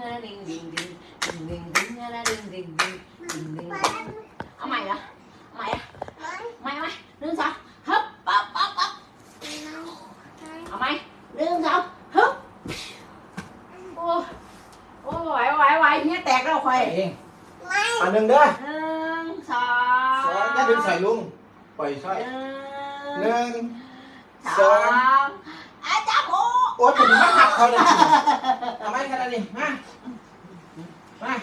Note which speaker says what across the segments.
Speaker 1: อะดิ่งดิ่งดิ่งดิ่งดิ่งดิ่งอะดิ่งดิ่งดิ่งดิ่งดิ่งเอาใหม่เหรอเอาใหม่อะใหม่เอาใหม่หนึ่งสองฮึบปั๊บปั๊บปั๊บเอาใหม่หนึ่งสองฮึบโอ้โอ้ไหวไหวไหวเนี่ยแตกแล้วค่อย
Speaker 2: เองอันหนึ่งเด้อ
Speaker 1: หนึ่งสอ
Speaker 2: สอง
Speaker 1: ง
Speaker 2: อย่าดึงใส่ลุงปล่อยสร้อย
Speaker 1: หนึ่ง
Speaker 2: หนึ่ง
Speaker 1: สองอาจารย์โอ้
Speaker 2: โอ๊ยผมมาหักเขาเลยทำ ไมขนาดนี้มา มา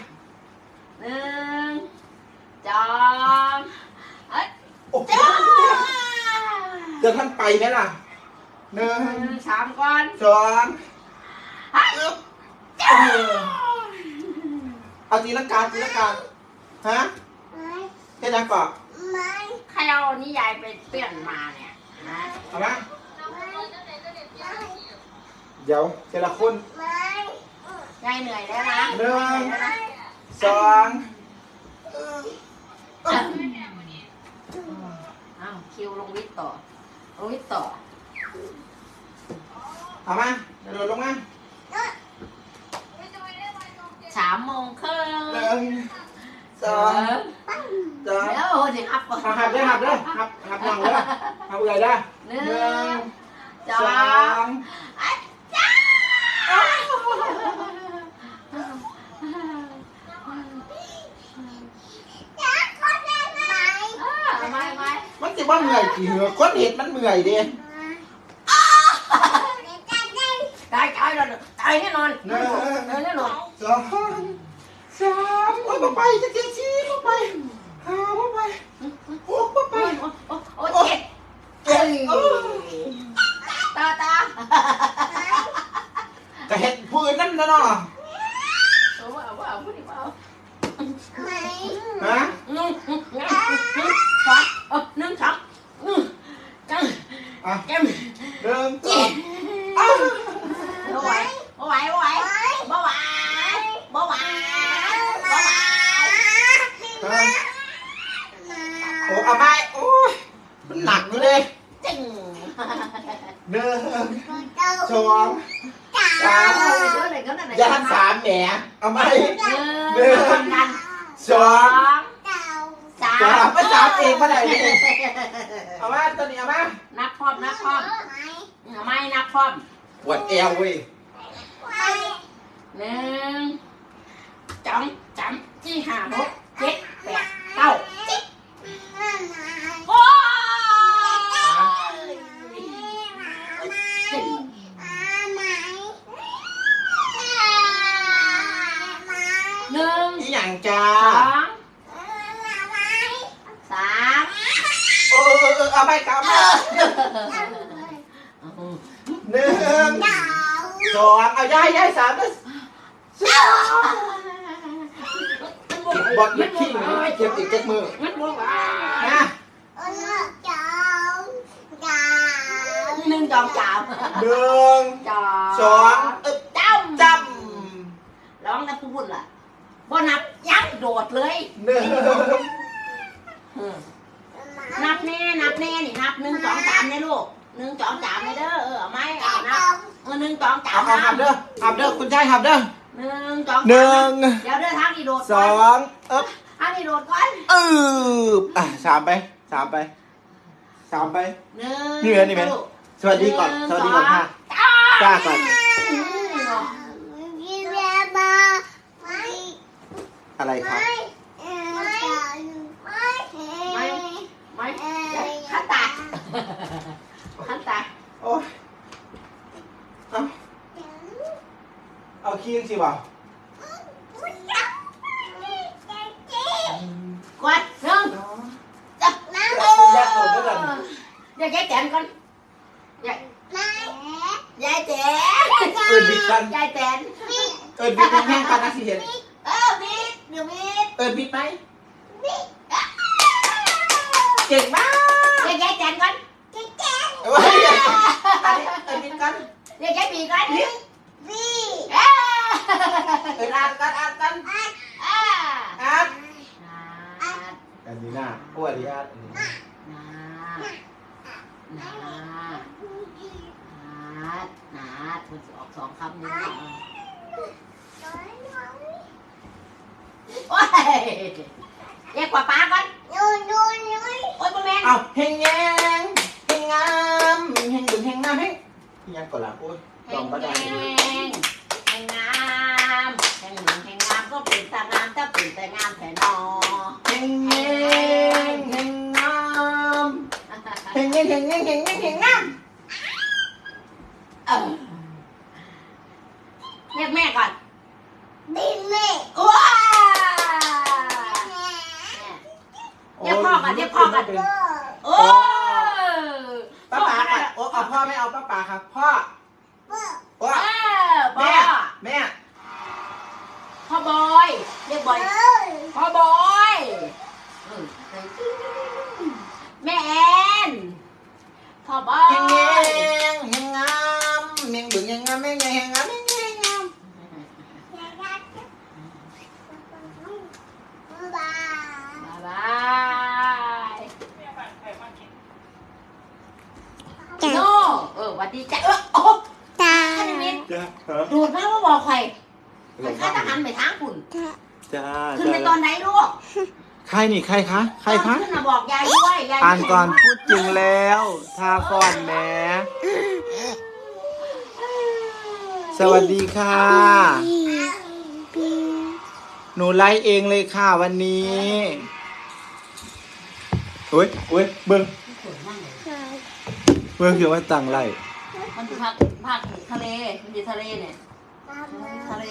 Speaker 1: หนึ่งสองเอ้ย
Speaker 2: โอ้โห
Speaker 1: จ้า
Speaker 2: เดี๋ยวท่านไปไหมล่ะหนึ่
Speaker 1: ห
Speaker 2: ง
Speaker 1: นึ่งสามก่อน
Speaker 2: สองอึ๊บเออเอาตีลังกาตีลังกาฮะเฮ็ดยังก่อน
Speaker 1: ใครเอานิยายไปเปลี่ยนมาเนี่ยนะ
Speaker 2: เอามาเดี๋ยวทีละคน
Speaker 1: ยายเหนื่อยแล้วนะ
Speaker 2: หนึ่ง
Speaker 1: เหนื่อยแล้วนะ
Speaker 2: สองอึ๊บ
Speaker 1: อ้าวคิวลงวิทย์ต่อลงวิทย์ต่อ
Speaker 2: เอามาเดี๋ยวโดดลงมา
Speaker 1: สามโมงครึ่ง
Speaker 2: หนึ่งสองสาม
Speaker 1: เดี๋ยวโอ้ยหับก่อน
Speaker 2: หับได้หับได้หับหับหนังได้หับเอื่อยได้
Speaker 1: หนึ่
Speaker 2: หนึ่ง
Speaker 1: งส
Speaker 2: ส
Speaker 1: อ
Speaker 2: อง ง
Speaker 1: อาจารย์ไม่ไม่
Speaker 2: มันสิว่าเหนื่อยกี่เหงื่อคนเห็ดมันเหนื่อยดิ
Speaker 1: ตายตายแล้วตายแน่นอน
Speaker 2: หนึ่ง
Speaker 1: ตายแน่นอน
Speaker 2: สองสามโอ้ยมาไปจะเจ็ดสี่มาไปห้ามาไปหกมาไป
Speaker 1: โอ้โอ้โอ้เจ็ดเอ้ยตาตา
Speaker 2: ก็เห็ดปืนนั่นนะเนาะ
Speaker 1: เอาว่าเอาว่าเอาพูดดิว่า
Speaker 2: ฮะ
Speaker 1: ง
Speaker 2: อะ
Speaker 1: แก้ม
Speaker 2: หนึ่งสองอ้าว
Speaker 1: บ่ไหวบ่ไหวบ่ไหวบ่ไหวบ่ไห วบ่ไหว
Speaker 2: ฮะโอ้เอาไม่โอ้ยมันหนักอยู่เลย
Speaker 1: จึง
Speaker 2: หนึ่งสอง
Speaker 1: เออเดี๋ยวไหนก็ไหน
Speaker 2: ยานสามแหมเอาไหม
Speaker 1: หนึ่งกัน
Speaker 2: สอ
Speaker 1: สองงสา
Speaker 2: สาม
Speaker 1: ม
Speaker 2: ไม่สามเองเมื่อไหร่นี่เอามาตัวนี้เอามา
Speaker 1: นับพร้อมนับพร้อมเอาไม่นับพร้อม
Speaker 2: ปวดเอวเว้ย
Speaker 1: หนึ่งจำจำจี้ห้าหกเจ็ดแปดเก้าสิบโอ้ยหนึ่ง
Speaker 2: อีหยังจ้า
Speaker 1: สองสาม
Speaker 2: เออเออเออเอาไปกลับมา หนึ่งสองเอาย้ายย้ายสามแล้วเก็บบอลยิบขี้มันไม่เก็บอีกเจ็ดมือ
Speaker 1: มันบวกว่า
Speaker 2: นะ
Speaker 1: หนึ่งจองจาม
Speaker 2: หนึ่ง
Speaker 1: จอ
Speaker 2: สองเอ๊บ
Speaker 1: จำ
Speaker 2: จ
Speaker 1: ร้องนะพูดล่ะบ่นับยักโดดเลยำ
Speaker 2: หนึ่ง
Speaker 1: อืม นับแน่ นับแน่ นี่นับหนึ่งสองสามเนี่ยลูกหนึ่งสองสามเลยเด้อ เออเอาไหมเอานับเออหนึ่งสองสา
Speaker 2: เอา
Speaker 1: ม
Speaker 2: เอาหับเด้อหับเด้อคุณชายหับเด้อ
Speaker 1: หนึ่งสอง
Speaker 2: หนึ่ง
Speaker 1: เดี๋ยวเด้อทางนี้โดด
Speaker 2: ส
Speaker 1: ก่
Speaker 2: อนงเอ๊บ
Speaker 1: ทางนี้โดดก่อน
Speaker 2: อืบอะสามไปสามไปสามไป
Speaker 1: หนึ่ง
Speaker 2: นี่เหรอนี่ไหมสวัสดีก่อน สวัสดีก่อนค่ะจ้าก่อนอะไรครับ
Speaker 1: ไม่ขันตาขันตา
Speaker 2: โอ้ยเอาเอาขี้สิวะ
Speaker 1: กดหนึ่งจับน้ำ
Speaker 2: แยกตัวก็ได้
Speaker 1: เดี๋ยวยายแจนก่อนยายยายแจน
Speaker 2: เอินบิดกัน
Speaker 1: ยายแจน
Speaker 2: เอินบิดแห้งๆกันนะสิเห็น
Speaker 1: เออมีดเดี๋ยวมีด
Speaker 2: เอินบิดไหมเก่งมาก
Speaker 1: เดี๋ยวยายแจนก่อน
Speaker 2: เอ้ยอันนี้เอินบิดกัน
Speaker 1: เดี๋ยวยายบีก่อนเอ้ย
Speaker 2: เอินอ่านกันอ่านกัน
Speaker 1: อ่า
Speaker 2: อ่าน
Speaker 1: นาด
Speaker 2: อันนี้น่าโอ้ยดีอ่าน
Speaker 1: นานานาดนาดมันจะออกสองคำนี้นะโอ้ยเรียกป้าป้าก่อน โอ้ยบ่แมน
Speaker 2: เอาเฮงแยงเฮงงามเฮงดึงเฮงงามเฮงยังก่อนละโอ้ย
Speaker 1: แห
Speaker 2: ลอง
Speaker 1: ง
Speaker 2: ก็ได้
Speaker 1: แหงแหงงามแหงหนึ่งแหงงามก็เป็นตางามถ้าเป็นแต่งามแต่นอ
Speaker 2: เฮงแยงเฮงงามเฮงแยงเฮงแยงเฮงแยงเฮงงาม
Speaker 1: เออเรียกแม่ก่อนว้า เรียกพ่อก่อนเรียกพ่อก่อน โอ้
Speaker 2: ป้าป๋าก่อนโอ้เอาพ่อไม่เอาป้าป๋าครับพ่อ
Speaker 1: เอ
Speaker 2: ว่า
Speaker 1: อพ่อ
Speaker 2: แม่แม่
Speaker 1: พ่อบอยเรียกบอยพ่อบอยเออแม่แอนพ่อบอ
Speaker 2: เฮงแย
Speaker 1: ย
Speaker 2: งเฮงงามเฮงดึงเฮงงามเฮงแยงเฮงงามเฮงแยงเฮงงาม
Speaker 1: บ๊ายบายโน่เออหวัดดีจ้ะเออโอ้ข้านิมิต
Speaker 2: จ้า
Speaker 1: ดูดมาว่าบอกใครข้าทหารไปทางคุณ
Speaker 2: จ้า
Speaker 1: ขึ้นไปตอนไหนลูก
Speaker 2: ใครนี่ใครคะใคร
Speaker 1: ตอน
Speaker 2: คะ
Speaker 1: ขึ้นน่ะบอกยายด้วยยาย
Speaker 2: อ่านก่อนพูดจริงแล้วทาก่อนแหมสวัสดีค่ะ หนูไลฟ์เองเลยค่ะวันนี้โอ้ยโอ้ยเบิ้งเบิ้งคือว่าตังไล่
Speaker 1: มันอยู่ภาคภาคทะเลมันอยู่ทะเลเนี่ยทะเล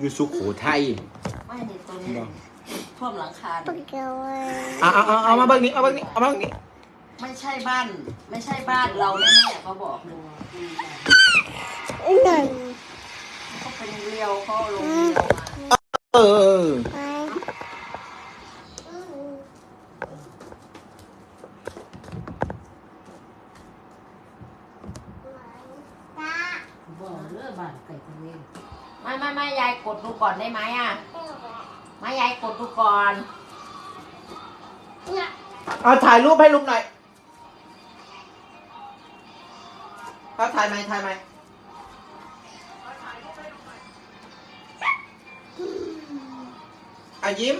Speaker 2: อยู่สุโขทัย
Speaker 1: ไม่เนี่ยตัวนี้ ท่วมหลังคาเนี่ย
Speaker 2: เอาเอาเอาเอามาเบิ้งนี้เอาเบิ้งนี้เอามาเบิ้งนี้
Speaker 1: ไม่ใช่บ้าน ไม่ใช่บ้านเราแน่ๆเขาบอกเลยเขาเป็นเรียวเขาลงเรียวมา
Speaker 2: เออ
Speaker 1: บอกเรื่องบ้านไก่ทะเลไม่ไม่ไม่ยายกดดูก่อนได้ไหมอะ ไม่ยายกดดูก่อน
Speaker 2: เอาถ่ายรูปให้ลุงหน่อยเอาถ่ายไหมถ่ายไหมอะยิ้ม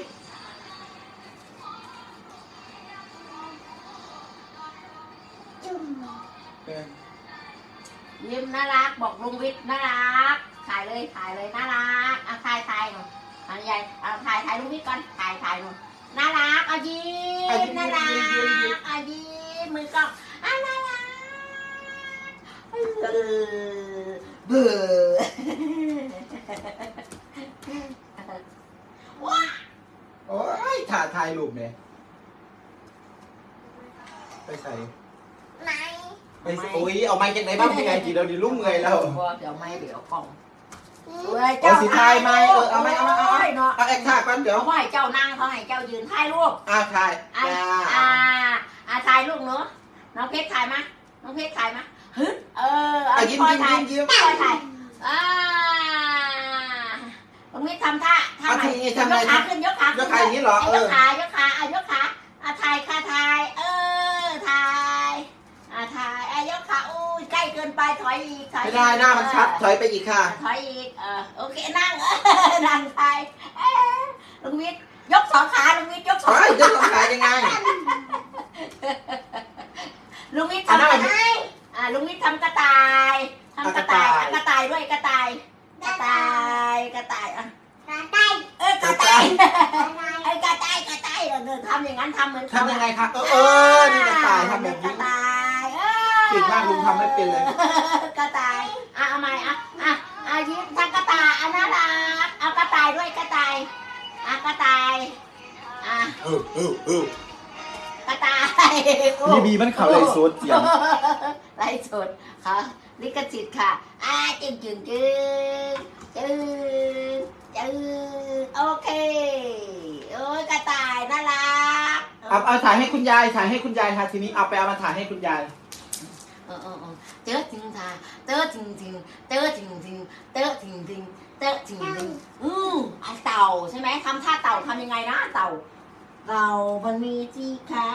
Speaker 2: เออ
Speaker 1: ยิ้มน่ารัก บอกลุงวิทย์น่ารัก ถ่ายเลยถ่ายเลยน่ารักอะถ่ายถ่ายหน่อยอันใหญ่เอาถ่ายถ่ายลุงวิทย์ก่อนถ่ายถ่ายหน่อยน่ารักเอายิ้มน่ารักเอายิ้มมือกล้องอะน่ารักเออเบื่อว้า
Speaker 2: โอ้ยถ่ายถ่ายรูปเนี่ยไปใส่ไปใส่โอ้ยเอาไม้จากไหนบ้างพี่ไงจีเดียวดิลุงเงยแล้ว
Speaker 1: เดี๋ยวไม่เดี๋ยวกล้อง
Speaker 2: เอาสิถ่ายไหมเออเอาไหมเอาไหมเอาไหม
Speaker 1: เนาะ
Speaker 2: เอาแอคท่าก่อนเดี๋ยว
Speaker 1: เขาให้เจ้านั่งเขาให้เจ้ายืนถ่ายรูป
Speaker 2: อ่าถ่าย
Speaker 1: อ่า
Speaker 2: จ้า
Speaker 1: อ่าอ่าถ่ายรูปเนาะน้องเพชรถ่ายมาน้องเพชรถ่ายมาฮึดเออเอา
Speaker 2: อะยิ้ม
Speaker 1: พ่อ
Speaker 2: ยิ้ม
Speaker 1: ถ่าย
Speaker 2: ยิ้มยิ้ม
Speaker 1: พ่อถ่ายอ่าตรงนี้ทำท่าท่า
Speaker 2: เอา
Speaker 1: ไหน
Speaker 2: ทีนี้
Speaker 1: ย
Speaker 2: ทำไง
Speaker 1: กขาขึ้นยกขาย
Speaker 2: กขาอย่างนี้เหรอ
Speaker 1: ไอ้
Speaker 2: เอย
Speaker 1: ก
Speaker 2: อ
Speaker 1: ขายกขาอะยกขาอะถ่ายค่ะถ่ายเออถ่ายอะถ่ายอะยกขาอุ้ยใกล้เกินไปถอยอีกถอย
Speaker 2: ไม่
Speaker 1: อีก
Speaker 2: ได้หน้ามันชัด
Speaker 1: เออ
Speaker 2: ถอยไปอีกค่ะ
Speaker 1: ถอยอีกเออโอเคนั่งนั่งไปเอ้ย ลุงวิทย์ยกสองขาลุงวิทย์ยกสอง
Speaker 2: เฮ้ยจะต้องขายยังไง
Speaker 1: ลุงวิทย์
Speaker 2: อะ
Speaker 1: ทำ
Speaker 2: ได้
Speaker 1: อะไรอ่าลุงวิทย์ทำกระต่ายทำกระต่าย
Speaker 2: อะ
Speaker 1: อะ
Speaker 2: ก
Speaker 1: ก
Speaker 2: ระ
Speaker 1: ระ
Speaker 2: ต่า
Speaker 1: ต่ายยด้วยกระต่ายกระต่ายกระต่ายอะเออกระ
Speaker 2: กระ
Speaker 1: ต่า
Speaker 2: ต่ายย
Speaker 1: ไอ้กระต่ายกระต่ายเออทำอย่างนั้นทำเหมือนเขา
Speaker 2: ทำยังไงคะเออเออนี่กระต่ายทำแบบ
Speaker 1: ก
Speaker 2: นี้
Speaker 1: ระต่ายเออ
Speaker 2: เก่งมากลุงทำไม่เป็นเลย
Speaker 1: กระต่ายอะเอาใหม่อะอะอะยิ้มท อะกระต่ายอะ
Speaker 2: เออเออเออก
Speaker 1: ระต่าย
Speaker 2: บีบีมันเขาเลยโซดเสียง
Speaker 1: ไล่สดค่ะลิขสิทธิ์ค่ะอะจึงจึงจึงจึงจึงโอเคโอ้ยกระต่ายน่ารัก
Speaker 2: เอาเอาถ่ายให้คุณยายถ่ายให้คุณยายค่ะทีนี้เอาไปเอามาถ่ายให้คุณยาย
Speaker 1: เอเออเออเจอจริงค่ะเจอจริงจริงเจอจริงจริงเจอจริงจริงเจอจริงจริงอืมไอเต่าใช่ไหมทำท่าเต่าทำยังไงนะเต่าเต่ามันมีจีคะ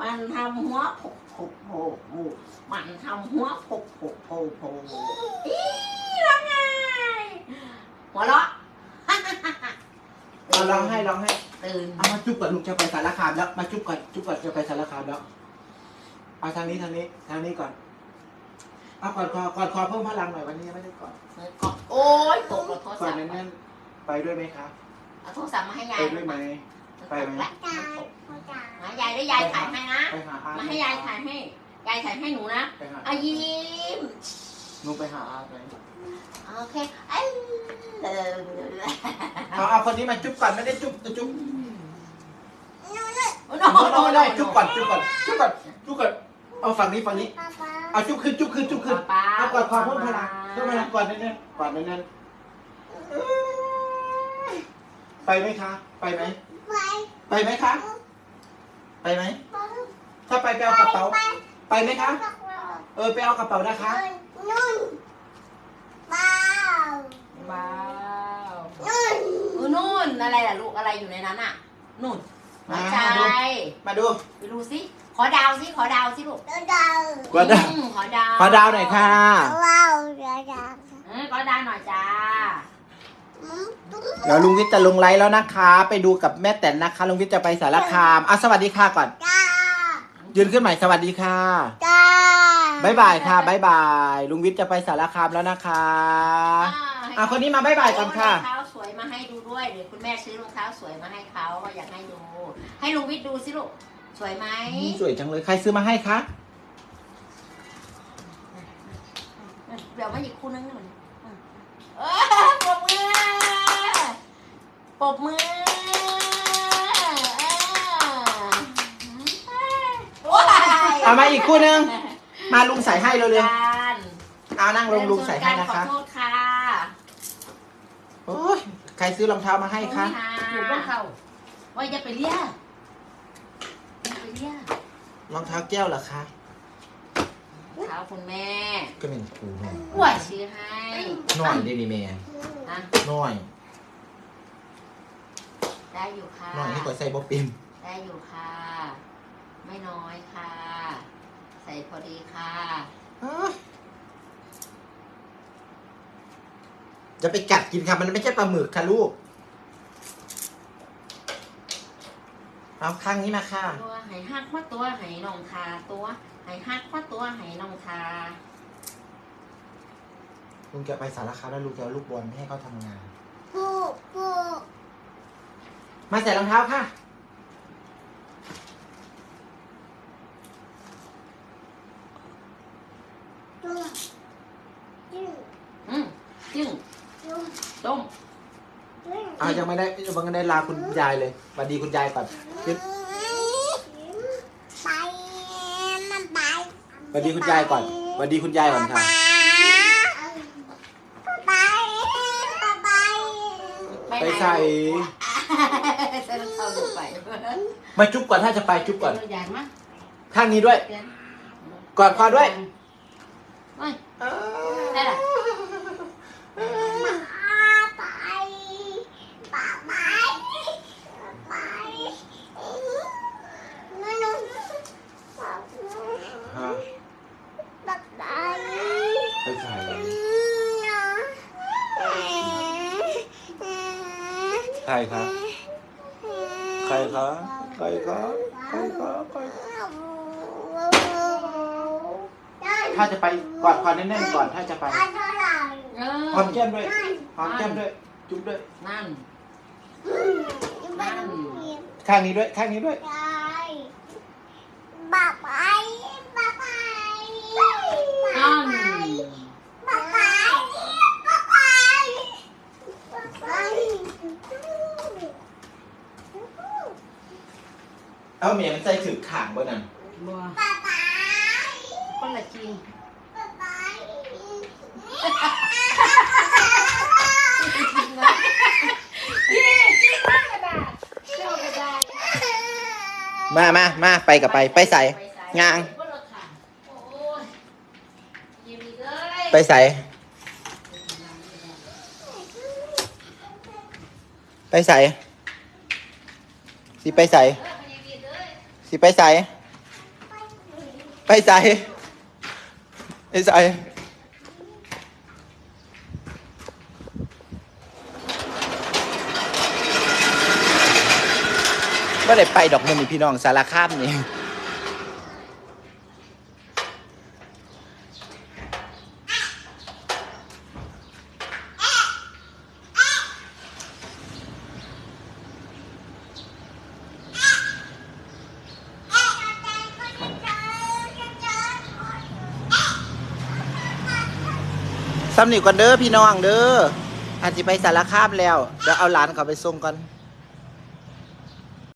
Speaker 1: มันทำหัวผกผกโผกโผกมันทำหัวผกผกโผกโผกอีร้องไงหัวเราะ
Speaker 2: ร้องให้ร้องให้
Speaker 1: ตื่น
Speaker 2: เอามาจุ๊บก่อนลูกจะไปสารคามแล้วมาจุ๊บก่อนจุ๊บก่อนจะไปสารคามแล้วเอาทางนี้ทางนี้ทางนี้ก่อน อาก่อนคอก่อนคอเพิ่มพลังหน่อยวันนี้ยังไม่ได้ก่อน
Speaker 1: ก็โอ๊ยตกรถโทร
Speaker 2: ก่อ
Speaker 1: ศั
Speaker 2: น
Speaker 1: พท์
Speaker 2: แน่นๆไปด้วยไหมครับ
Speaker 1: เอาโทรศัพท์มาให้ยา
Speaker 2: ไป
Speaker 1: ย
Speaker 2: ด้วยไหม ไปไหม
Speaker 1: และมายายได้ยายถ่ายให้นะ
Speaker 2: ไปหาอา
Speaker 1: มาให้ยายถ่ายให้ ยายถ่ายให้หนูนะ
Speaker 2: ไปหา
Speaker 1: อายิ้ม
Speaker 2: หนูไปหาอาไหม
Speaker 1: โอเคไอ้เออ
Speaker 2: เอาเอาคนนี้มาจุ๊บก่อนไม่ได้จุ๊บจะจุ๊บ
Speaker 1: โอ้โห
Speaker 2: โน้โน้ได้จุ๊บก่อนจุ๊บก่อนจุ๊บก่อนจุ๊บก่อน เอาฝั่งนี้ฝั่งนี้เอาจุ๊บขึ้นจุ๊บขึ้นจุ๊บขึ้น
Speaker 1: ป้า
Speaker 2: เอาก่อนความเพิ่มพลังเพิ่มพลังก่อนแน่นๆก่อนแน่นๆไปไหมคะ ไปไหม ไปไหมคะ ไปไหมถ้าไปไปเอากระเป๋า ไปไหมคะเออไปเอากระเป๋านะคะ
Speaker 1: ว้าวเออนู่นอะไรล่ะลูกอะไรอยู่ในนั้นอะนู่นหัวใจ
Speaker 2: มาดู
Speaker 1: ไปดูสิ ขอดาวสิขอดาวสิลูก
Speaker 2: ขอดาว
Speaker 1: อืมขอดาว
Speaker 2: ขอดาวหน่อยค่ะ
Speaker 1: เออขอดาวหน่อยจ้า
Speaker 2: เดี๋ยวลุงวิทย์จะลงไลฟ์แล้วนะคะ ไปดูกับแม่แตนนะคะ ลุงวิทย์จะไปสารคามอะสวัสดีค่ะก่อนยืนขึ้นใหม่สวัสดีค่ะบายบายค่ะบายบาย ลุงวิทย์จะไปสารคามแล้วนะคะอะคนนี้มาบ๊ายบายก่อนค่ะ
Speaker 1: รองเท้าสวยมาให้ดูด้วยเดี๋ยวคุณแม่ซื้อรองเท้าสวยมาให้เขาก็อยากให้ดู ให้ลุงวิทย์ดูสิลูก สวยไหม
Speaker 2: สวยจังเลยใครซื้อมาให้คะ
Speaker 1: เดี๋ยวมาอีกคู่นึงหนึ่งเออปรบมือปรบมือเออว้าย
Speaker 2: เอามาอีกคู่นึง มาลุงใส่ให้เร็ว
Speaker 1: การ
Speaker 2: ๆเอานั่งลงลุงใส่ให้นะคะ
Speaker 1: ขอโทษค่ะ
Speaker 2: โอ้ยใครซื้อรองเท้ามาให้คะ
Speaker 1: ถูกต้องเขาว่าอย่าไปเลี้ยอย่าไปเลี้ย
Speaker 2: รองเท้าแก้วเหรอคะ
Speaker 1: เท้าคุณแม่
Speaker 2: ก็เป็นครูหน่อย
Speaker 1: อ้วยซื้อให้
Speaker 2: หน่อยได้ดีแม่
Speaker 1: นะ
Speaker 2: หน่อย
Speaker 1: ได้อยู่ค่ะ
Speaker 2: หน่อยนี่ก็ใส่บ๊อบปิน
Speaker 1: ได้อยู่ค่ะ ไม่น้อยค่ะ ใส่พอดีค่ะ
Speaker 2: จะไปกัดกินค่ะ มันไม่ใช่ปลาหมึกค่ะลูก เอาข้างนี้มาค่ะ
Speaker 1: ตัวไหหักว่าตัวไหนองทาตัวไหหักว่าตัวไหนองทา
Speaker 2: ลุงจะไปสารคามแล้วลุงจะเอาลูกบอลให้เขาทำงานมาใส่รองเท้าค่ะ
Speaker 1: อืมจึ้งต้ม
Speaker 2: เอา ยังไม่ได้ยังไม่ได้ลาคุณยายเลยสวัสดีคุณยายก่อนสวัสดีคุณยายก่อนสวัสดีคุณยายก่อนค่ะไปใส่
Speaker 1: ใส่รองเท้าลงไป
Speaker 2: มาจุ๊บก่อนถ้าจะไปจุ๊บก่อน
Speaker 1: ตัวอย่างมั้ย
Speaker 2: ข้างนี้ด้วย
Speaker 1: เดี๋ยว
Speaker 2: กอดคอด้วย
Speaker 1: เฮ้ยได้ล่ะ
Speaker 2: ฮะไปใส่ ใครครับใครครับใครครับใครครับใครถ้าจะไปกอดคอแน่นๆก่อนถ้าจะไป
Speaker 1: เอ
Speaker 2: หอม
Speaker 1: อ
Speaker 2: แก้มด้วยหอมแก้มด้วย จุ๊บด้วย
Speaker 1: นั่น
Speaker 2: ข้างนี้ด้วย ข้างนี้ด้วย
Speaker 3: บ๊ายบายบ๊ายบาย
Speaker 1: นั่น
Speaker 3: บ๊ายบายบ๊ายบายบ๊ายบาย
Speaker 2: เอาเมียมันใจถือขาง บ่นั่น
Speaker 1: บัว
Speaker 3: บ๊ายบาย
Speaker 1: คนละจริง
Speaker 3: บ๊ายบาย
Speaker 1: จริงนะพี่จริงมากกระดาษเจ้ากระดาษ
Speaker 2: มามามาไปกับไป ไปใส่งาง
Speaker 1: โอ้ยยิ้มอีกเลย
Speaker 2: ไปใส่ ไปใส่ สิไปใส่ ไปใส่ไปใส่ไปใส่ไม่ได้ไปดอกมันนี่พี่น้องสารคามนี่ำนีก่อนเด้อพี่น้องเด้ออาจจะไปสารคามแล้วเดี๋ยวเอาหลานเขาไปส่งก่อน